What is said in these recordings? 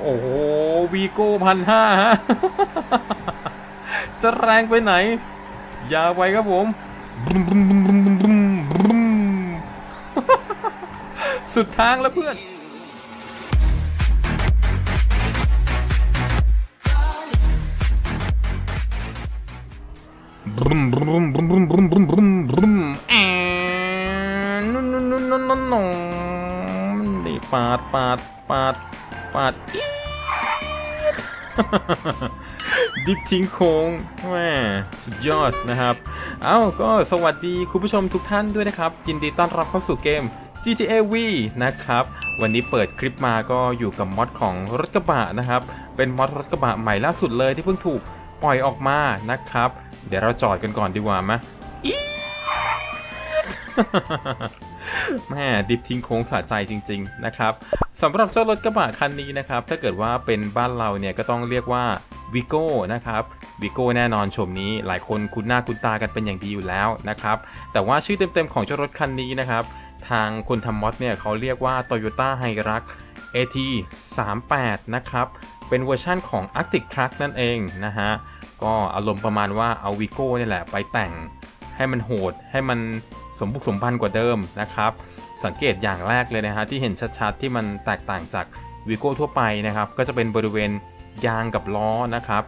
โอ้โหวีโก้พันห้าฮะ จะแรงไปไหน ยาวไปครับผมสุดทางแล้วเพื่อนบรึมบรึมบรึมบรึมบรึมบรึมบรึมบรึมแอนนุ่นนุ่นนุ่นนุ่นนุ่นนุ่นนี่ปาดปาดปาด ปาดอี๊ดดิฟทิ้งโค้งแม่สุดยอดนะครับ เอ้าก็สวัสดีคุณผู้ชมทุกท่านด้วยนะครับ ยินดีต้อนรับเข้าสู่เกม GTA V นะครับ วันนี้เปิดคลิปมาก็อยู่กับมอดของรถกระบะนะครับ เป็นมอดรถกระบะใหม่ล่าสุดเลยที่เพิ่งถูกปล่อยออกมานะครับ เดี๋ยวเราจอดกันก่อนดีกว่าไหมอี๊ด แม่ดิฟทิ้งโค้งสะใจจริง ๆ นะครับสำหรับเจ้ารถกระบะคันนี้นะครับ ถ้าเกิดว่าเป็นบ้านเราเนี่ยก็ต้องเรียกว่าวิโก้นะครับวิโก้แน่นอนชมนี้ หลายคนคุ้นหน้าคุ้นตากันเป็นอย่างดีอยู่แล้วนะครับ แต่ว่าชื่อเต็มๆของเจ้ารถคันนี้นะครับ ทางคนทำมอดเนี่ยเขาเรียกว่า Toyota h i r u x AT 38นะครับ เป็นเวอร์ชั่นของ Arctic Truck นั่นเองนะฮะ ก็อารมณ์ประมาณว่าเอาวิโก้นี่แหละไปแต่งให้มันโหดให้มัน สมบุกสมบันกว่าเดิมนะครับ สังเกตอย่างแรกเลยนะฮะที่เห็นชัดๆที่มันแตกต่างจากวีโก้ทั่วไปนะครับ ก็จะเป็นบริเวณยางกับล้อนะครับ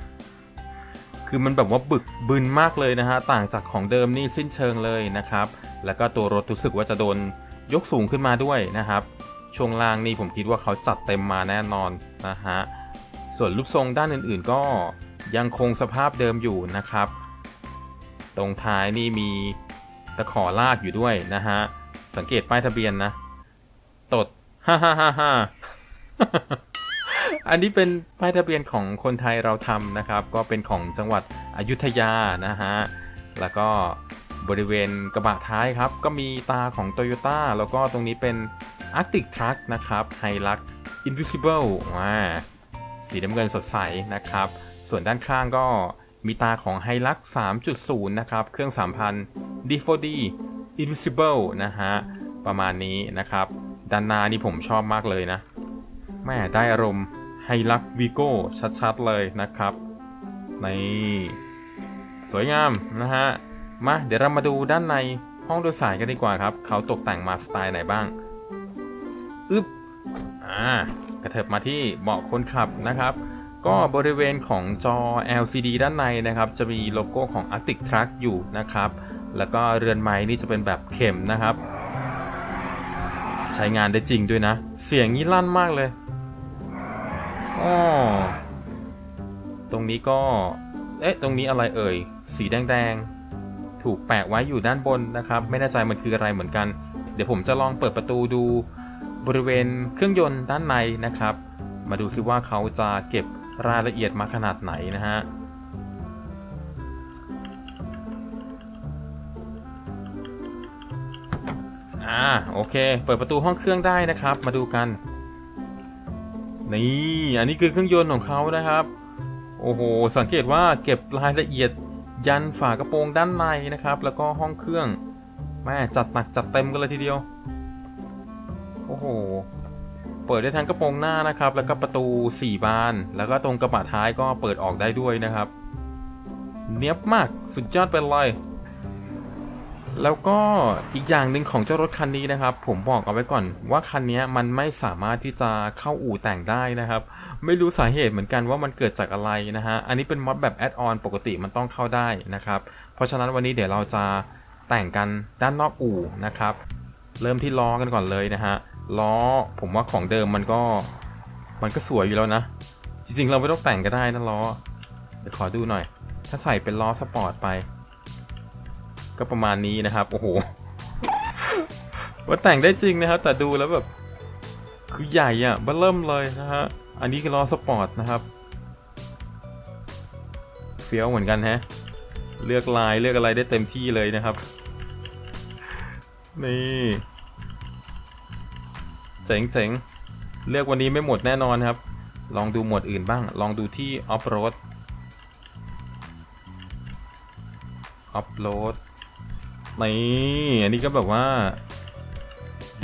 คือมันแบบว่าบึกบึนมากเลยนะฮะต่างจากของเดิมนี่สิ้นเชิงเลยนะครับ แล้วก็ตัวรถรู้สึกว่าจะโดนยกสูงขึ้นมาด้วยนะครับ ช่วงล่างนี่ผมคิดว่าเขาจัดเต็มมาแน่นอนนะฮะส่วนรูปทรงด้านอื่นๆ ก็ยังคงสภาพเดิมอยู่นะครับ ตรงท้ายนี่มี ตะขอลากอยู่ด้วยนะฮะ สังเกตป้ายทะเบียนนะ ตดฮ่าฮ่าฮ่าฮ่าอันนี้เป็นป้ายทะเบียนของคนไทยเราทำนะครับ ก็เป็นของจังหวัดอยุธยานะฮะ แล้วก็บริเวณกระบะท้ายครับ ก็มีตาของ Toyota แล้วก็ตรงนี้เป็น Arctic Truck นะครับ h i l u x Invisible ว้าสีน้ำเงินสดใสนะครับ ส่วนด้านข้างก็ มีตาของ h i l u x 3.0 นะครับ เครื่อง 3,000 D4D Invisible นะฮะ ประมาณนี้นะครับด้านหน้านี่ผมชอบมากเลยนะแม่ได้อารมณ์ไฮลักวีโก้ชัดๆเลยนะครับนี่สวยงามนะฮะ มาเดี๋ยวเรามาดูด้านในห้องโดยสารกันดีกว่าครับ เขาตกแต่งมาสไตล์ไหนบ้างอึ๊บอ่ากระเถิบมาที่เบาะคนขับนะครับ ก็บริเวณของจอ LCD ด้านในนะครับ จะมีโลโก้ของ Arctic Truck อยู่นะครับ แล้วก็เรือนไม้นี่จะเป็นแบบเข็มนะครับ ใช้งานได้จริงด้วยนะ เสียงนี้ลั่นมากเลยอ๋อตรงนี้ก็ เอ๊ะ ตรงนี้อะไรเอ่ย สีแดงๆ ถูกแปะไว้อยู่ด้านบนนะครับ ไม่แน่ใจมันคืออะไรเหมือนกัน เดี๋ยวผมจะลองเปิดประตูดูบริเวณเครื่องยนต์ด้านในนะครับ มาดูซิว่าเขาจะเก็บ รายละเอียดมาขนาดไหนนะฮะอ่าโอเค เปิดประตูห้องเครื่องได้นะครับ มาดูกัน นี่อันนี้คือเครื่องยนต์ของเขานะครับ โอ้โห สังเกตว่าเก็บรายละเอียดยันฝากระโปรงด้านในนะครับ แล้วก็ห้องเครื่องแม่จัดหนักจัดเต็มกันเลยทีเดียว โอ้โห เปิดได้ทั้งกระโปรงหน้านะครับ แล้วก็ประตู 4 บาน แล้วก็ตรงกระบะท้ายก็เปิดออกได้ด้วยนะครับ เนี้ยบมากสุดยอดไปเลยแล้วก็อีกอย่างหนึ่งของเจ้ารถคันนี้นะครับ ผมบอกเอาไว้ก่อนว่าคันนี้มันไม่สามารถที่จะเข้าอู่แต่งได้นะครับ ไม่รู้สาเหตุเหมือนกันว่ามันเกิดจากอะไรนะฮะอันนี้เป็นมอดแบบแอดออนปกติมันต้องเข้าได้นะครับ เพราะฉะนั้นวันนี้เดี๋ยวเราจะแต่งกันด้านนอกอู่นะครับ เริ่มที่ล้อกันก่อนเลยนะฮะ ล้อผมว่าของเดิมมันก็มันก็สวยอยู่แล้วนะ จริงๆเราไม่ต้องแต่งก็ได้นะล้อ เดี๋ยวขอดูหน่อย ถ้าใส่เป็นล้อสปอร์ตไป ก็ประมาณนี้นะครับ โอ้โห ว่าแต่งได้จริงนะครับ แต่ดูแล้วแบบคือใหญ่อะเบ้อเริ่มเลยนะฮะ อันนี้คือล้อสปอร์ตนะครับเฟี้ยวเหมือนกันฮะ เลือกลายเลือกอะไรได้เต็มที่เลยนะครับ นี่ เจ๋งเจ๋งเลือกวันนี้ไม่หมดแน่นอนครับ ลองดูหมวดอื่นบ้าง ลองดูที่ออฟโรดออฟโรดนี่อันนี้ก็แบบว่า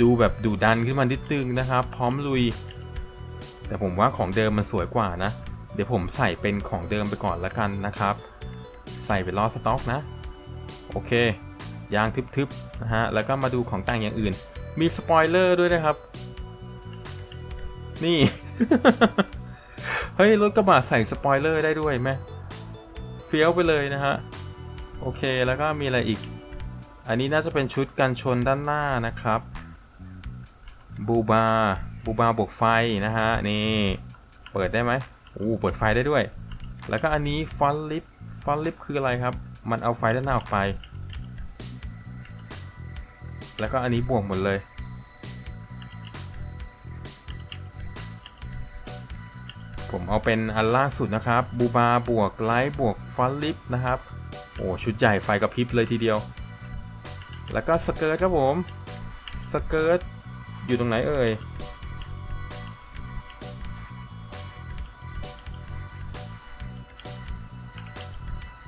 ดูแบบดูดันขึ้นมานิดนึงนะครับ พร้อมลุย แต่ผมว่าของเดิมมันสวยกว่านะ เดี๋ยวผมใส่เป็นของเดิมไปก่อนละกันนะครับ ใส่เป็นล้อสต็อกนะ โอเคยางทึบๆนะฮะ แล้วก็มาดูของแต่งอย่างอื่น มีสปอยเลอร์ด้วยนะครับ นี่ เฮ้ย รถกระบะใส่สปอยเลอร์ได้ด้วยไหมเฟี้ยวไปเลยนะฮะ โอเคแล้วก็มีอะไรอีก อันนี้น่าจะเป็นชุดกันชนด้านหน้านะครับบูบาบูบาบวกไฟนะฮะ นี่ เปิดได้ไหมอู้เปิดไฟได้ด้วย แล้วก็อันนี้ฟอนลิฟฟอนลิฟคืออะไรครับ มันเอาไฟด้านหน้าออกไป แล้วก็อันนี้บวกหมดเลย ผมเอาเป็นอันล่าสุดนะครับบูบาบวกไลท์บวกฟอนลิฟนะครับ โอ้ชุดใหญ่ไฟกระพริบเลยทีเดียว แล้วก็สเกิร์ตครับผมสเกิร์ตอยู่ตรงไหนเอ่ย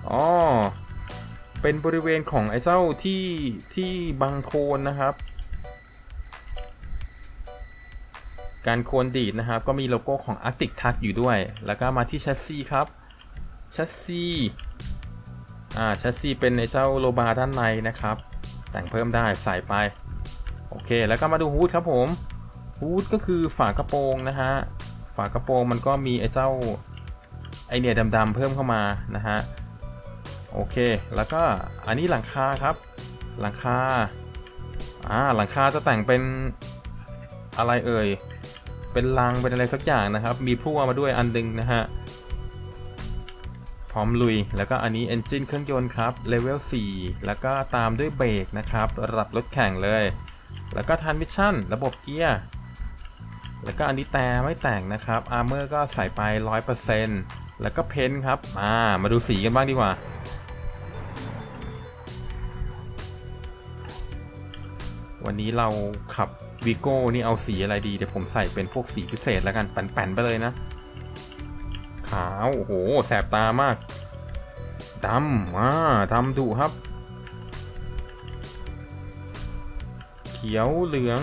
อ๋อเป็นบริเวณของไอ้เจ้าที่ที่บังโคนนะครับ การโคนดีดนะครับ ก็มีโลโก้ของ Arctic t u g อยู่ด้วย แล้วก็มาที่แชสซีครับแชสซีอ่าแชสซีเป็นไอเจ้าโลบาร์ด้านในนะครับ แต่งเพิ่มได้ใส่ไป โอเค แล้วก็มาดูฮูดครับผมฮูดก็คือฝากระโปรงนะฮะฝากระโปรงมันก็มีไอ้เจ้าไอเนี่ยดำๆเพิ่มเข้ามานะฮะโอเค แล้วก็อันนี้หลังคาครับ หลังคาอ่าหลังคาจะแต่งเป็นอะไรเอ่ย เป็นรังเป็นอะไรสักอย่างนะครับ มีพลั่วมาด้วยอันดึงนะฮะ พร้อมลุย แล้วก็อันนี้ Engine เครื่องยนต์ครับเลเวล4แล้วก็ตามด้วยเบรกนะครับระดับรถแข่งเลย แล้วก็ทันมิชชั่น ระบบเกียร์ แล้วก็อันนี้แต่ไม่แต่งนะครับอาร์เมอร์ก็ใส่ไป 100%แล้วก็เพ้นท์ครับอ่ามาดูสีกันบ้างดีกว่าวันนี้เราขับ วีโก้นี่เอาสีอะไรดี เดี๋ยวผมใส่เป็นพวกสีพิเศษแล้วกันแป่นๆไปเลยนะ ขาว โอ้โห แสบตามากดำอ่าดำดุครับ เขียวเหลือง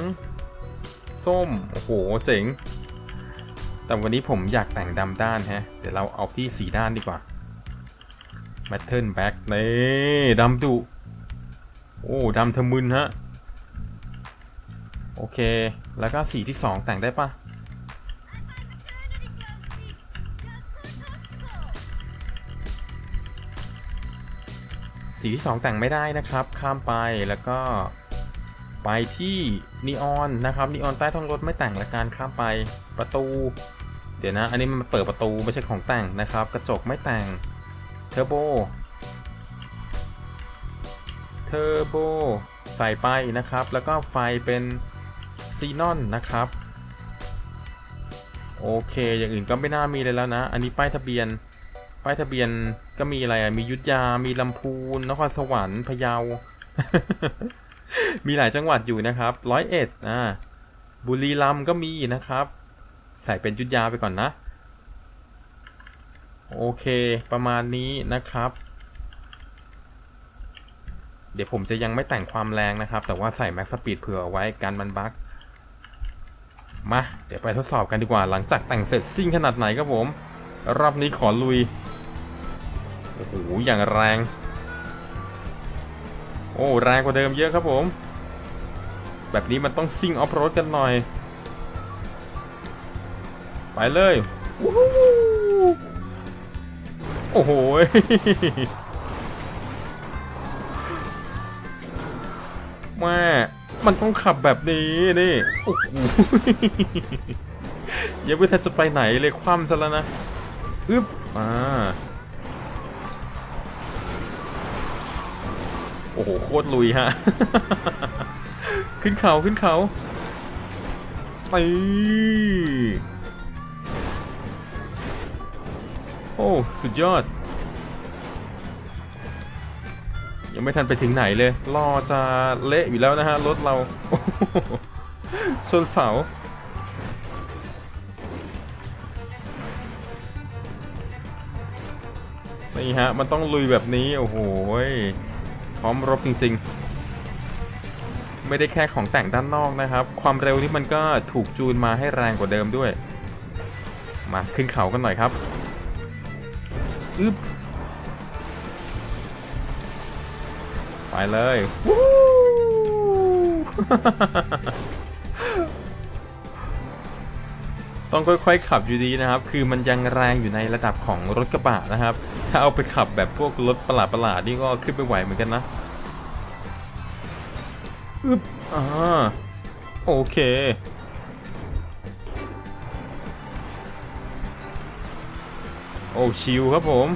ส้ม โอ้โห เจ๋ง แต่วันนี้ผมอยากแต่งดำด้านฮะ เดี๋ยวเราเอาที่สีด้านดีกว่าแมทเทิลแบ็กนี่ดำดุ โอ้ดำทะมึนฮะ โอเค แล้วก็สีที่2แต่งได้ปะสีที่2แต่งไม่ได้นะครับ ข้ามไปแล้วก็ไปที่นีออนนะครับนีออนใต้ท้องรถไม่แต่งละการข้ามไปประตู เดี๋ยวนะ อันนี้มันเปิดประตูไม่ใช่ของแต่งนะครับ กระจกไม่แต่งเทอร์โบเทอร์โบใส่ไปนะครับ แล้วก็ไฟเป็น ซีนอนนะครับ โอเค อย่างอื่นก็ไม่น่ามีเลยแล้วนะ อันนี้ป้ายทะเบียน ป้ายทะเบียนก็มีอะไรอะ มียุทธยา มีลำพูน นครสวรรค์ พะเยา มีหลายจังหวัดอยู่นะครับ ร้อยเอ็ดอ่า บุรีรัมย์ก็มีนะครับ ใส่เป็นยุทธยาไปก่อนนะ โอเค ประมาณนี้นะครับเดี๋ยวผมจะยังไม่แต่งความแรงนะครับ แต่ว่าใส่แม็กซ์สปีดเผื่อไว้กันมันบั๊ก มาเดี๋ยวไปทดสอบกันดีกว่าหลังจากแต่งเสร็จซิ่งขนาดไหนครับผม รอบนี้ขอลุย โอ้โห อย่างแรง โอ้แรงกว่าเดิมเยอะครับผม แบบนี้มันต้องซิ่งออฟโรดกันหน่อย ไปเลย โอ้โหแม่ มันต้องขับแบบนี้นี่โอ้โหยังไม่ทันจะไปไหนเลยคว่ำซะแล้วนะอึ๊บอ่าโอ้โหโคตรลุยฮะ ขึ้นเขาขึ้นเขาไปโอ้ สุดยอด ยังไม่ทันไปถึงไหนเลยรอจะเละอยู่แล้วนะฮะรถเราชนเสานี่ฮะ มันต้องลุยแบบนี้ โอ้โหพร้อมรบจริง ๆ ไม่ได้แค่ของแต่งด้านนอกนะครับ ความเร็วนี่มันก็ถูกจูนมาให้แรงกว่าเดิมด้วย มาขึ้นเขากันหน่อยครับ อึ๊บ ไปเลยวู้ต้องค่อยๆ ขับอยู่ดีนะครับ คือมันยังแรงอยู่ในระดับของรถกระบะนะครับ ถ้าเอาไปขับแบบพวกรถประหลาดๆนี่ก็ขึ้นไปไหวเหมือนกันนะอึบอ่าโอเคโอ้ชิลครับผม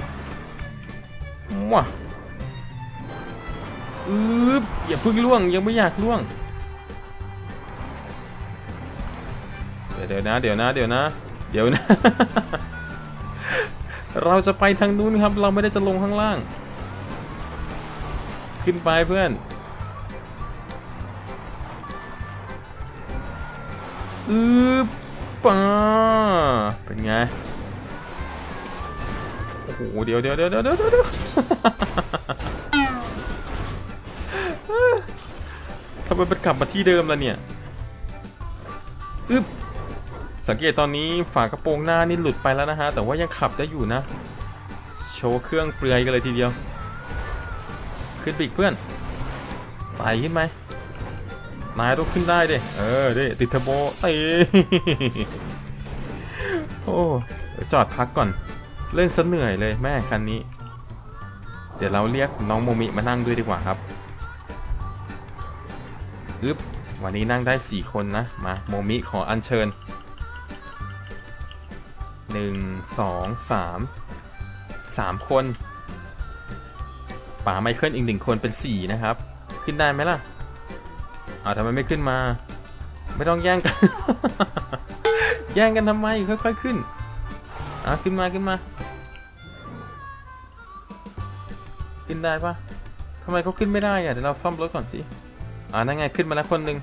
ว้า อึ๊บอย่าพิ่งล่วงยังไม่อยากล่วง เดี๋ยวเดี๋ยวนะ เดี๋ยวนะ เดี๋ยวนะ เดี๋ยวนะ เราจะไปทางนู้นครับ เราไม่ได้จะลงข้างล่าง ขึ้นไปเพื่อนอือป้าเป็นไง โอ้โห เดี๋ยวเดี๋ยวเดี๋ยวเดี๋ยวเดี๋ยวำไมมันกลับมาที่เดิมล่ะเนี่ยอึ๊บสังเกตตอนนี้ฝากระโปรงหน้านี่หลุดไปแล้วนะฮะ แต่ว่ายังขับได้อยู่นะ โชว์เครื่องเปลือยกันเลยทีเดียว ขึ้นไปอีกเพื่อนไต่ขึ้นไหมนายต้องขึ้นได้ดิเออดิติดเทอร์โบเอ้โอ้จอดพักก่อน เล่นซะเหนื่อยเลยแม่คันนี้ เดี๋ยวเราเรียกน้องโมมิมานั่งด้วยดีกว่าครับ อึ๊บวันนี้นั่งได้ 4 คนนะ มาโมมิขออัญเชิญ 1 2 3 3 คน ป๋าไมเคิลอีกหนึ่งคนเป็น 4 นะครับ ขึ้นได้ไหมล่ะอ้าวทำไมไม่ขึ้นมา ไม่ต้องแย่งกัน แย่งกันทำไม ค่อยๆขึ้นอะขึ้นมาขึ้นมา ขึ้นได้ปะทำไมเขาขึ้นไม่ได้อะเดี๋ยวเราซ่อมรถก่อนสิ อ่านั่นไงขึ้นมาแล้วคนหนึ่ง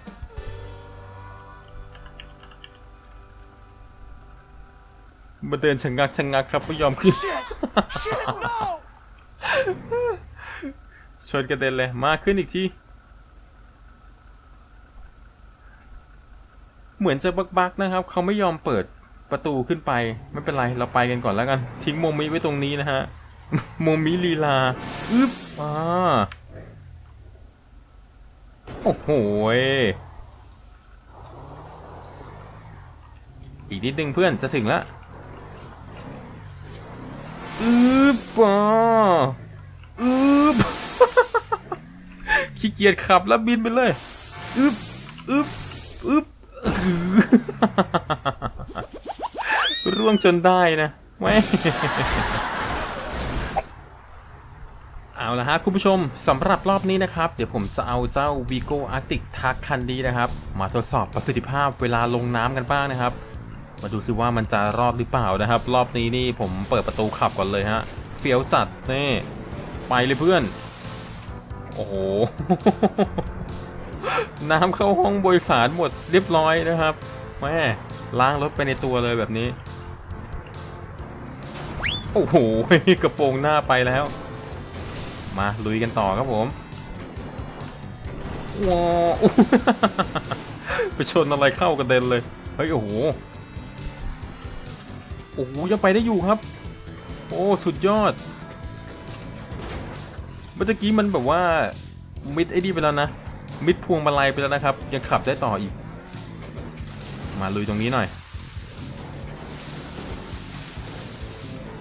มาเดินชะงักชะงักครับไม่ยอมขึ้น Shit! Shit, no! ชนกระเด็นเลย มาขึ้นอีกที เหมือนจะบักๆนะครับ เขาไม่ยอมเปิดประตูขึ้นไป ไม่เป็นไร เราไปกันก่อนแล้วกัน ทิ้งโมมิไว้ตรงนี้นะฮะ โมมิลีลา อึ๊บอ่า โอ้โหอีกนิดนึงเพื่อนจะถึงล้วอึ๊บอ่าอึ๊บขี้เกียจขับแล้วบินไปเลยอึบอึบอึบร่วงจนได้นะแม่ เอาละฮะคุณผู้ชมสำหรับรอบนี้นะครับ เดี๋ยวผมจะเอาเจ้า Vigo Arctic Tag คันนี้นะครับ มาทดสอบประสิทธิภาพเวลาลงน้ำกันบ้างนะครับ มาดูซิว่ามันจะรอดหรือเปล่านะครับ รอบนี้นี่ผมเปิดประตูขับก่อนเลยฮะเฟี้ยวจัดนี่ไปเลยเพื่อน โอ้โห น้ำเข้าห้องโดยสารหมดเรียบร้อยนะครับแม่ล้างรถไปในตัวเลยแบบนี้ โอ้โหกระโปรงหน้าไปแล้ว มาลุยกันต่อครับผมว้าวไปชนอะไรเข้ากระเด็นเลย เฮ้ย โอ้โห โอ้โหยังไปได้อยู่ครับ โอ้ สุดยอด เมื่อกี้มันแบบว่า มิดไอ้นี่ไปแล้วนะ มิดพวงมาลัยไปแล้วนะครับ ยังขับได้ต่ออีก มาลุยตรงนี้หน่อย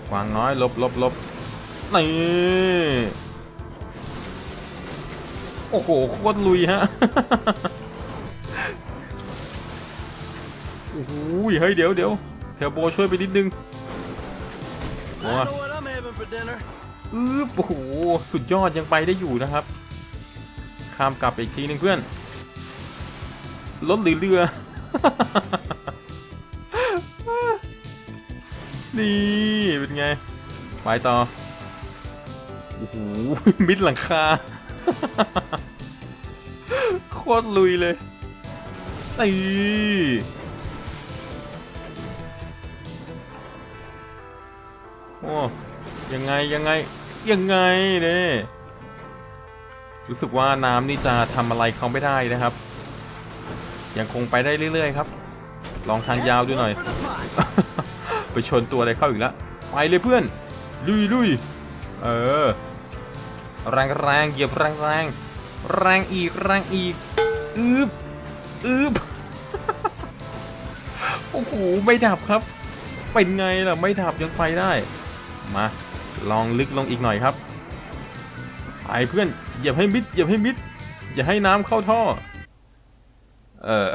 กวางน้อยลบลบลบนี่ โอ้โหโคตรลุยฮะโอ้โหเฮ้ยเดี๋ยวเดี๋ยวเทลโบช่วยไปนิดนึง I know what I'm having for dinner. อืบโอ้โหสุดยอดยังไปได้อยู่นะครับ ข้ามกลับไปอีกทีหนึงเพื่อนรถหรือเรือ นี่ เป็นไง ไปต่อ โอ้โหมิดหลังคา โคตรลุยเลยนี่โอ้ยังไงยังไง ยังไงเนี่ยรู้สึกว่าน้ำนี่จะทำอะไรเขาไม่ได้นะครับ ยังคงไปได้เรื่อยๆครับ ลองทางยาวดูหน่อย One for the pot. ไปไปชนตัวอะไรเข้าอีกแล้วไปเลยเพื่อน ลุยลุยเออ แรงแรงเหยียบแรงแรงแรงอีกแรงอีกอึบอึบโอ้โหไม่ดับครับ เป็นไงล่ะไม่ดับยังไปได้ มา ลองลึกลงอีกหน่อยครับไปเพื่อนอย่าให้มิดอย่าให้มิดอย่าให้น้ำเข้าท่อ เออ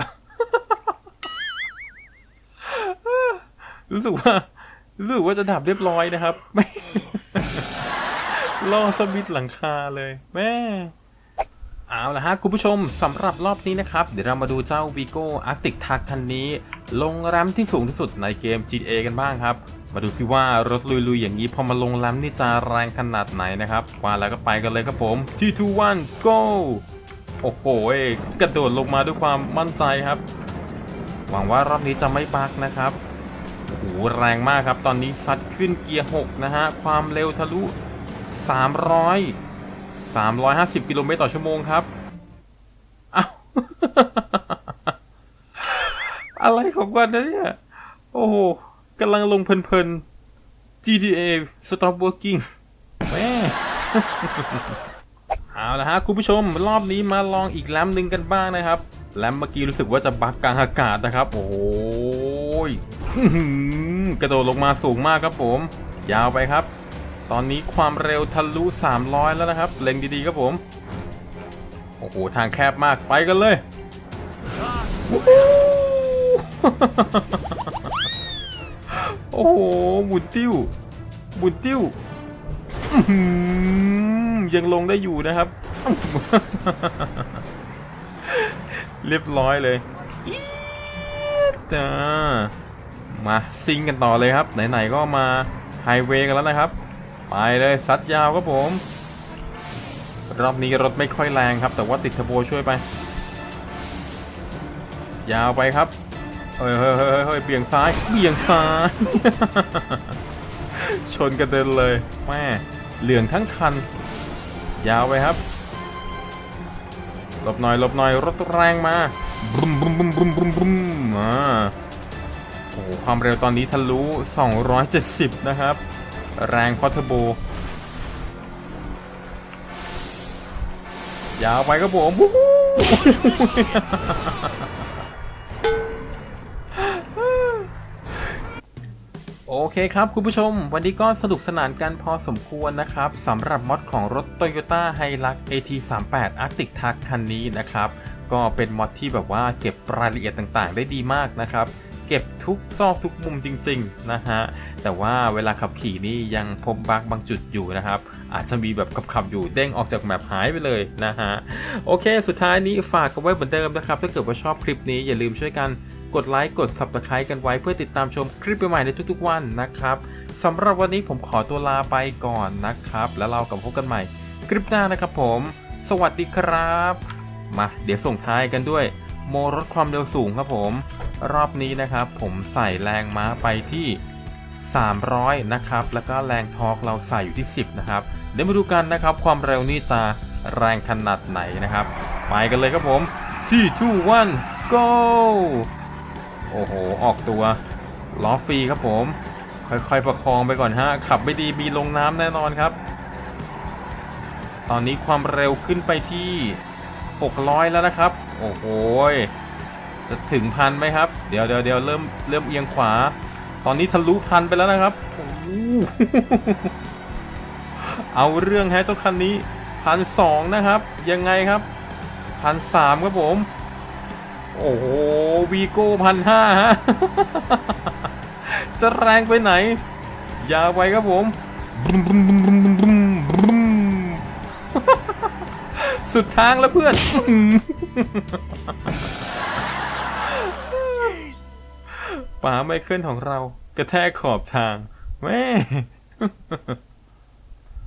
รู้สึกว่ารู้สึกว่าจะดับเรียบร้อยนะครับไม่ ล่อสมิดหลังคาเลยแม่เอาละฮะคุณผู้ชมสำหรับรอบนี้นะครับ เดี๋ยวเรามาดูเจ้า Vigo Arctic Tug คันนี้ ลงแรมที่สูงที่สุดในเกม GTA กันบ้างครับ มาดูซิว่ารถลุยๆอย่างนี้พอมาลงแรมนี่จะแรงขนาดไหนนะครับว่าแล้วก็ไปกันเลยครับผม3 2 1 go โอ้โหกระโดดลงมาด้วยความมั่นใจครับ หวังว่ารอบนี้จะไม่บักนะครับโอ้โหแรงมากครับ ตอนนี้ซัดขึ้นเกียร์ 6 นะฮะ ความเร็วทะลุ 300 350 กิโลเมตรต่อชั่วโมงครับอ้าอะไรของวันนะเนี่ย โอ้โหกำลังลงเพลินๆ GTA Stop Working แม่เอาละฮะ คุณผู้ชมรอบนี้มาลองอีกแรมหนึ่งกันบ้างนะครับแรมเมื่อกี้รู้สึกว่าจะบักกลางอากาศนะครับ โอ้ยกระโดดลงมาสูงมากครับผม ยาวไปครับ ตอนนี้ความเร็วทะลุ 300 แล้วนะครับ เล็งดีๆครับผม โอ้โห ทางแคบมากไปกันเลย โอ้โหหมุนติ้วหมุนติ้วยังลงได้อยู่นะครับ เรียบร้อยเลยมาซิงกันต่อเลยครับ ไหนๆก็มาไฮเวย์กันแล้วนะครับ ไปเลยซัดยาวครับผม รอบนี้รถไม่ค่อยแรงครับ แต่ว่าติดทอร์โบช่วยไป ยาวไปครับเฮ้ยเฮ้ยเฮ้ยเฮ้ยเบี่ยงซ้ายเบี่ยงซ้าย ชนกระเด็นเลยแม่เหลืองทั้งคัน ยาวไปครับหลบหน่อยหลบหน่อยรถแรงมาบึ้มบึ้มบึ้มบึ้มบึ้มบึ้มอ่าโอ้ความเร็วตอนนี้ทะลุ 270 นะครับ แรงพราะเทอร์โบยาวไปครับผมวู้ฮู้โอเคครับคุณผู้ชม วันนี้ก็สนุกสนานกันพอสมควรนะครับสำหรับมอดของรถ Toyota Hilux AT38 Arctic Tug คันนี้นะครับ ก็เป็นมอดที่แบบว่าเก็บรายละเอียดต่างๆ ได้ดีมากนะครับ เก็บทุกซอกทุกมุมจริง ๆ นะฮะ แต่ว่าเวลาขับขี่นี่ยังพบบั๊กบางจุดอยู่นะครับ อาจจะมีแบบขับๆอยู่เด้งออกจากแมปหายไปเลยนะฮะ โอเค สุดท้ายนี้ฝากกันไว้เหมือนเดิมนะครับ ถ้าเกิดว่าชอบคลิปนี้อย่าลืมช่วยกันกดไลค์กด Subscribe กันไว้เพื่อติดตามชมคลิปใหม่ในทุกๆวันนะครับสำหรับวันนี้ผมขอตัวลาไปก่อนนะครับ แล้วเรากลับพบกันใหม่ คลิปหน้านะครับผม สวัสดีครับ มาเดี๋ยวส่งท้ายกันด้วย โมรถความเร็วสูงครับผม รอบนี้นะครับ ผมใส่แรงม้าไปที่ 300 นะครับ แล้วก็แรงทอร์กเราใส่อยู่ที่ 10 นะครับ เดี๋ยวมาดูกันนะครับ ความเร็วนี่จะแรงขนาดไหนนะครับ ไปกันเลยครับผม ที่2 1 go โอ้โห ออกตัวล้อฟรีครับผม ค่อยๆ ประคองไปก่อนฮะ ขับไม่ดีมีลงน้ำแน่นอนครับ ตอนนี้ความเร็วขึ้นไปที่ 600 แล้วนะครับ โอ้โหจะถึงพันไหมครับ เดี๋ยวเดี๋ยวเดี๋ยวเริ่มเริ่มเอียงขวา ตอนนี้ทะลุพันไปแล้วนะครับโอ้โหเอาเรื่องแฮะเจ้าคันนี้พันสองนะครับ ยังไงครับพันสามครับผม โอ้โหวีโก้พันห้าฮะจะแรงไปไหน ยาวไปครับผมบึ้มบึ้มบึ้มบึ้มบึ้มบึ้มบึ้มสุดทางแล้วเพื่อน ป๋าไมเคิลของเรา กระแทกขอบทางแม่